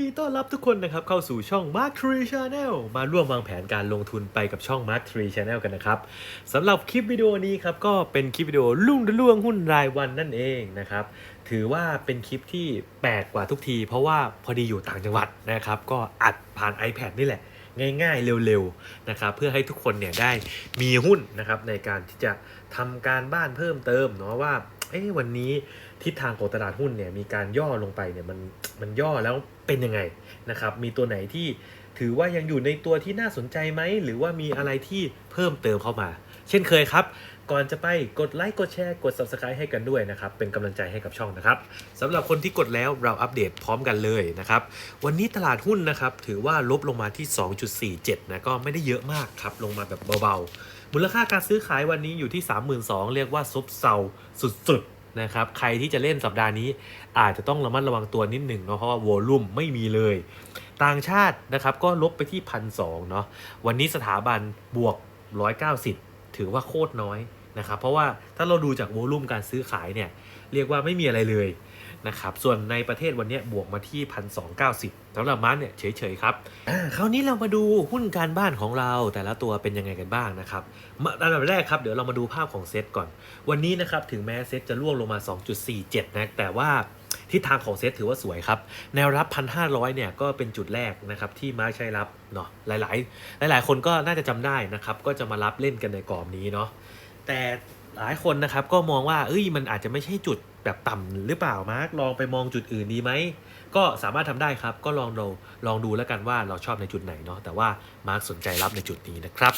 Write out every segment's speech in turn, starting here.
ดีต้อนรับทุกคนนะครับเข้าสู่ช่อง Mark Tree Channel มาร่วมวางแผนการลงทุนไปกับช่อง Mark Tree Channel กันนะครับสำหรับคลิปวิดีโอนี้ครับก็เป็นคลิปวิดีโอลุ่งระล่วงหุ้นรายวันนั่นเองนะครับถือว่าเป็นคลิปที่แปลกกว่าทุกที เพราะว่าพอดีอยู่ต่างจังหวัดนะครับก็อัดผ่าน iPad นี่แหละ ง่ายๆเร็วๆนะครับเพื่อให้ทุกคนเนี่ยได้มีหุ้นนะครับในการที่จะทำการบ้านเพิ่มเติมเนาะว่าเอ้วันนี้ทิศทางของตลาดหุ้นเนี่ยมีการย่อลงไปเนี่ยมัน มันย่อแล้วเป็นยังไงนะครับ มีตัวไหนที่ถือว่ายังอยู่ในตัวที่น่าสนใจไหม หรือว่ามีอะไรที่เพิ่มเติมเข้ามา เช่นเคยครับ ก่อนจะไปกดไลค์กดแชร์กด subscribe ให้กันด้วยนะครับ เป็นกำลังใจให้กับช่องนะครับสำหรับคนที่กดแล้วเราอัปเดตพร้อมกันเลยนะครับ วันนี้ตลาดหุ้นนะครับ ถือว่าลบลงมาที่ 2.47 นะก็ไม่ได้เยอะมากครับ ลงมาแบบเบาๆ มูลค่าการซื้อขายวันนี้อยู่ที่ 32,000เรียกว่าซบเซาสุดๆ นะครับใครที่จะเล่นสัปดาห์นี้ อาจจะต้องระมัดระวังตัวนิดหนึ่งเนาะเพราะว่าโวลุ่มไม่มีเลย ต่างชาตินะครับก็ลบไปที่พันสเนาะวันนี้สถาบันบวก 190 ถือว่าโคตรน้อยนะครับเพราะว่าถ้าเราดูจากโวลุ่มการซื้อขายเนี่ยเรียกว่าไม่มีอะไรเลย นะครับ ส่วนในประเทศวันนี้บวกมาที่1,290สำหรับมันเนี่ยเฉยๆครับอ่าคราวนี้เรามาดูหุ้นการบ้านของเราแต่ละตัวเป็นยังไงกันบ้างนะครับมาอันดับแรกครับเดี๋ยวเรามาดูภาพของเซตก่อน วันนี้นะครับถึงแม้เซตจะล่วงลงมา 2.47 นะแต่ว่าทิศทางของเซตถือว่าสวยครับ แนวรับ 1,500 เนี่ยก็เป็นจุดแรกนะครับที่มาร์คใช้รับเนาะหลายๆ หลาย ๆ คนก็น่าจะจำได้นะครับก็จะมารับเล่นกันในกรอบนี้เนาะแต่หลายคนนะครับก็มองว่าเอ้ยมันอาจจะไม่ใช่จุด แบบต่ำหรือเปล่ามาร์กลองไปมองจุดอื่นดีไหม ก็สามารถทำได้ครับ ก็ลองดูลองดูแล้วกันว่าเราชอบในจุดไหนเนาะแต่ว่ามาร์กสนใจรับในจุดนี้นะครับ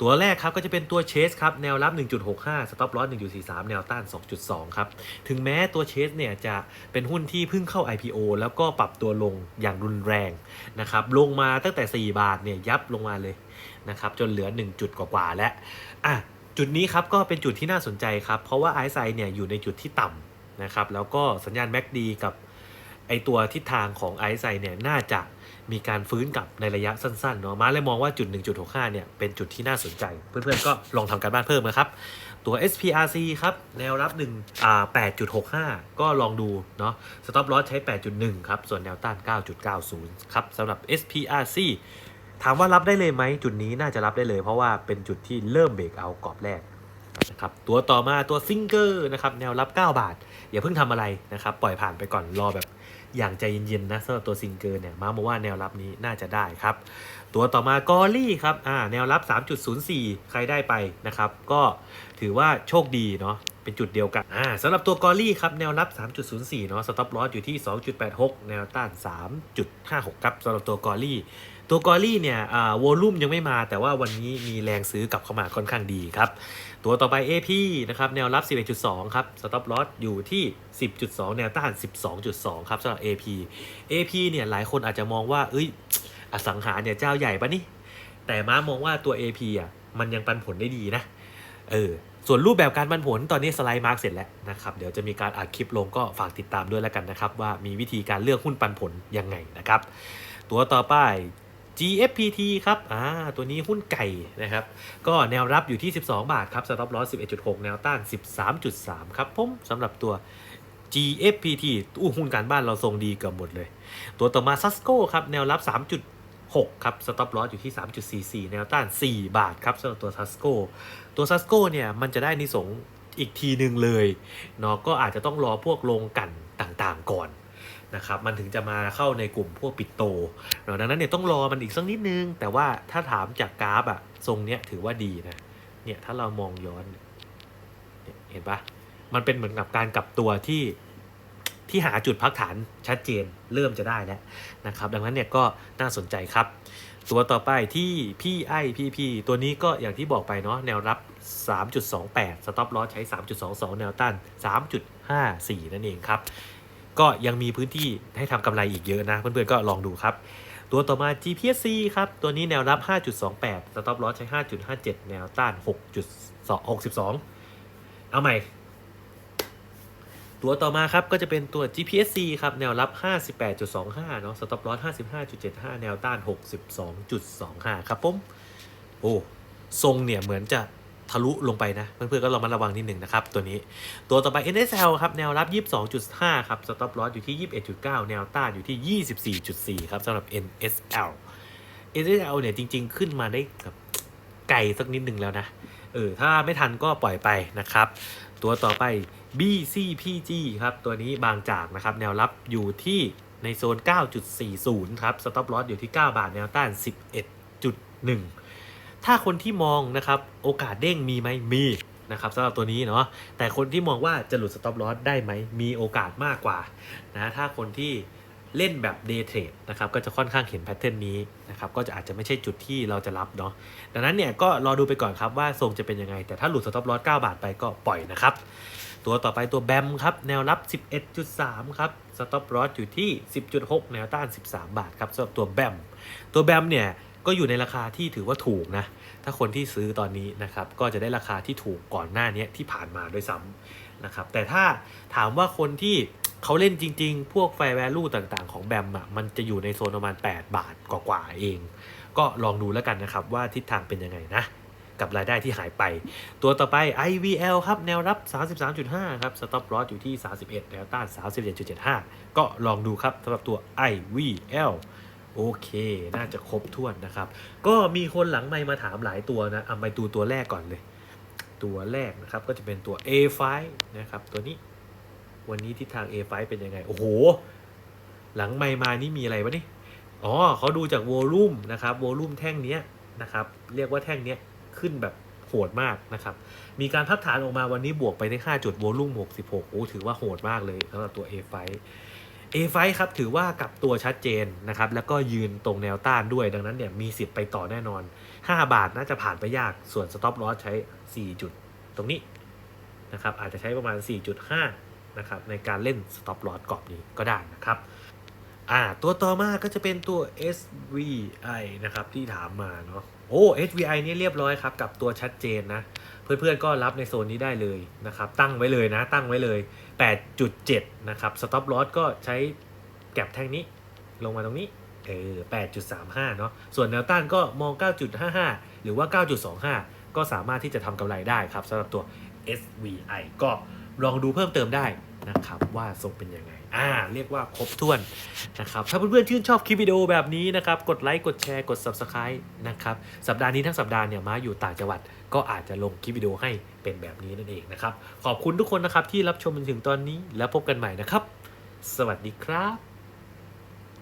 ตัวแรกครับก็จะเป็นตัวเชสครับ แนวรับ 1.65 สต็อปลอส1.43 แนวต้าน 2.2 ครับ ถึงแม้ตัวเชสเนี่ยจะเป็นหุ้นที่เพิ่งเข้า IPO แล้วก็ปรับตัวลงอย่างรุนแรงนะครับลงมาตั้งแต่ 4 บาทเนี่ยยับลงมาเลยนะครับจนเหลือ 1 จุดกว่าๆแล้วอะจุดนี้ครับก็เป็นจุดที่น่าสนใจครับ เพราะว่าไอซ์ไซเนี่ยอยู่ในจุดที่ต่ำ นะครับ แล้วก็สัญญาณแม็กดีกับไอตัวทิศทางของไอซ์ไซเนี่ยน่าจะมีการฟื้นกลับในระยะสั้นๆเนาะมาเลยมองว่าจุด 1.65 เนี่ย เป็นจุดที่น่าสนใจ เพื่อนๆ ก็ลองทำการบ้านเพิ่มนะครับ ตัว SPRC ครับ แนวรับ1อ่า8.65 ก็ลองดูเนาะ stop loss ใช้ 8.1 ครับ ส่วนแนวต้าน 9.90 ครับสำหรับ SPRC ถามว่ารับได้เลยไหมจุดนี้น่าจะรับได้เลย เพราะว่าเป็นจุดที่เริ่มเบรกเอากรอบแรกนะครับตัวต่อมาตัวซิงเกอร์นะครับแนวรับ 9 บาท อย่าเพิ่งทำอะไรนะครับ ปล่อยผ่านไปก่อนรอแบบอย่างใจเย็นๆนะสำหรับตัวซิงเกอร์เนี่ยมาบอกว่าแนวรับนี้น่าจะได้ครับ ตัวต่อมากอรี่ครับอ่าแนวรับ 3.04 ใครได้ไปนะครับ ก็ถือว่าโชคดีเนาะเป็นจุดเดียวกันอ่าสำหรับตัวกอรี่ครับ แนวรับ 3.04 เนาะสต็อปลอสอยู่ที่ 2.86 แนวต้าน 3.56 ครับสำหรับตัวกอรี่ตัวกอรี่เนี่ยอ่าวอลุ่มยังไม่มาแต่ว่าวันนี้มีแรงซื้อกลับเข้ามาค่อนข้างดีครับ ตัวต่อไป AP นะครับแนวรับ 11.2 ครับสต็อปลอสอยู่ที่ 10.2 แนวต้าน 12.2 ครับสำหรับ AP AP เนี่ยหลายคนอาจจะมองว่า เอ้ย อสังหาเนี่ยเจ้าใหญ่ปะนี่ แต่ม้ามองว่าตัว AP อะมันยังปันผลได้ดีนะ เออ ส่วนรูปแบบการปันผลตอนนี้สไลด์มาร์กเสร็จแล้วนะครับ เดี๋ยวจะมีการอัดคลิปลงก็ฝากติดตามด้วยแล้วกันนะครับ ว่ามีวิธีการเลือกหุ้นปันผลยังไงนะครับ ตัวต่อไป GFPT ครับอ่าตัวนี้หุ้นไก่นะครับ ก็แนวรับอยู่ที่ 12 บาทครับ stop loss 11.6 แนวต้าน 13.3 ครับผมสำหรับตัว GFPT อู้หุ้นการบ้านเราทรงดีเกือบหมดเลย ตัวต่อมา Susco ครับ แนวรับ 3.6 ครับ stop loss อยู่ที่ 3.44 แนวต้าน 4 บาทครับสำหรับตัว Susco ตัว Susco เนี่ยมันจะได้นิสงอีกทีหนึ่งเลยเนาะก็อาจจะต้องรอพวกโรงกันต่างๆก่อน นะครับมันถึงจะมาเข้าในกลุ่มพวกปิดโตเนาะดังนั้นเนี่ยต้องรอมันอีกสักนิดนึง แต่ว่าถ้าถามจากกราฟอะทรงเนี้ยถือว่าดีนะเนี่ยถ้าเรามองย้อนเนี่ยเห็นปะมันเป็นเหมือนกับการกลับตัวที่ที่หาจุดพักฐานชัดเจนเริ่มจะได้แล้วนะครับดังนั้นเนี่ยก็น่าสนใจครับ ตัวต่อไปที่ PIPP ตัวนี้ก็อย่างที่บอกไปเนาะแนวรับ 3.28 stop loss ใช้ 3.22 แนวต้าน3.54 นั่นเองครับ ก็ยังมีพื้นที่ให้ทำกำไรอีกเยอะนะ เพื่อนๆก็ลองดูครับ ตัวต่อมา GPSC ครับ ตัวนี้แนวรับ 5.28 stop loss ใช้ 5.57 แนวต้าน 6.62 เอาใหม่ ตัวต่อมาครับก็จะเป็นตัว GPSC ครับ แนวรับ 58.25 เนาะ stop loss 55.75 แนวต้าน 62.25 ครับผม โอ้ ทรงเนี่ยเหมือนจะ ทะลุลงไปนะ เพื่อนๆก็ลองมาระวังนิดหนึ่งนะครับ ตัวนี้ตัวต่อไป NSL ครับ แนวรับ 22.5 ครับ Stop Loss อยู่ที่ 21.9 แนวต้านอยู่ที่ 24.4 ครับสำหรับ NSL NSL เนี่ยจริง ๆ ขึ้นมาได้กับไกลสักนิดหนึ่งแล้วนะเออถ้าไม่ทันก็ปล่อยไปนะครับ ตัวต่อไป BCPG ครับ ตัวนี้บางจากนะครับ แนวรับอยู่ที่ในโซน 9.40 ครับ Stop Loss อยู่ที่ 9 บาท แนวต้าน 11.1 ถ้าคนที่มองนะครับโอกาสเด้งมีไหมมีนะครับสำหรับตัวนี้เนาะแต่คนที่มองว่าจะหลุด Stop Loss ได้ไหมมีโอกาสมากกว่านะถ้าคนที่เล่นแบบ Day Trade นะครับก็จะค่อนข้างเห็นแพทเทิร์นนี้นะครับก็จะอาจจะไม่ใช่จุดที่เราจะรับเนาะดังนั้นเนี่ยก็รอดูไปก่อนครับว่าทรงจะเป็นยังไง แต่ถ้าหลุด Stop Loss 9บาทไปก็ปล่อยนะครับ ตัวต่อไปตัวแบมครับ แนวรับ 11.3 ครับ Stop Loss อยู่ที่ 10.6 แนวต้าน 13 บาทครับสำหรับตัวแบมตัวแบมเนี่ย ก็อยู่ในราคาที่ถือว่าถูกนะ ถ้าคนที่ซื้อตอนนี้นะครับ ก็จะได้ราคาที่ถูกก่อนหน้านี้ที่ผ่านมาด้วยซ้ำนะครับ แต่ถ้าถามว่าคนที่เขาเล่นจริง ๆ พวกไฟแวลูต่างๆ ของแบมอะ มันจะอยู่ในโซนประมาณ 8 บาทกว่าๆเอง ก็ลองดูแล้วกันนะครับว่าทิศทางเป็นยังไงนะ กับรายได้ที่หายไป ตัวต่อไป IVL ครับแนวรับ 33.5 ครับ Stop Loss อยู่ที่ 31 แนวต้าน 37.75 ก็ลองดูครับสำหรับตัว IVL โอเค น่าจะครบถ้วนนะครับ ก็มีคนหลังไมค์มาถามหลายตัวนะเอาไปดูตัวแรกก่อนเลย ตัวแรกนะครับก็จะเป็นตัว A5 นะครับ ตัวนี้ วันนี้ทิศทาง A5 เป็นยังไง โอ้โห หลังไมค์มานี่มีอะไรวะนี่ อ๋อเขาดูจากโวลูมนะครับ โวลูมแท่งเนี้ยนะครับ เรียกว่าแท่งเนี้ยขึ้นแบบโหดมากนะครับ มีการพักฐานออกมาวันนี้บวกไปได้5จุดโวลูม66โอ้ถือว่าโหดมากเลยสำหรับตัว A5 A5 ครับถือว่ากลับตัวชัดเจนนะครับแล้วก็ยืนตรงแนวต้านด้วยดังนั้นเนี่ยมีสิทธิ์ไปต่อแน่นอน 5 บาทน่าจะผ่านไปยากส่วน Stop Loss ใช้ 4 จุดตรงนี้นะครับอาจจะใช้ประมาณ 4.5นะครับในการเล่น Stop Loss กรอบนี้ก็ได้นะครับ อ่าตัวต่อมาก็จะเป็นตัว SVI นะครับที่ถามมาเนาะโอ้ SVI นี่เรียบร้อยครับ กับตัวชัดเจนนะ เพื่อนๆก็รับในโซนนี้ได้เลยนะครับ ตั้งไว้เลยนะ ตั้งไว้เลย 8.7 นะครับ Stop Loss ก็ใช้แก็บแท่งนี้ ลงมาตรงนี้เออ8.35 เนาะส่วนแนวต้านก็มอง 9.55 หรือว่า 9.25 ก็สามารถที่จะทำกำไรได้ครับสำหรับตัว SVI ก็ลองดูเพิ่มเติมได้ นะครับว่าทรงเป็นยังไง อ่า เรียกว่าครบถ้วนนะครับ ถ้าเพื่อนๆชื่นชอบคลิปวิดีโอแบบนี้นะครับ กดไลค์ กดแชร์ กด Subscribe นะครับ สัปดาห์นี้ทั้งสัปดาห์เนี่ยมาอยู่ต่างจังหวัด ก็อาจจะลงคลิปวิดีโอให้เป็นแบบนี้นั่นเองนะครับ ขอบคุณทุกคนนะครับที่รับชมจนถึงตอนนี้ แล้วพบกันใหม่นะครับ สวัสดีครับ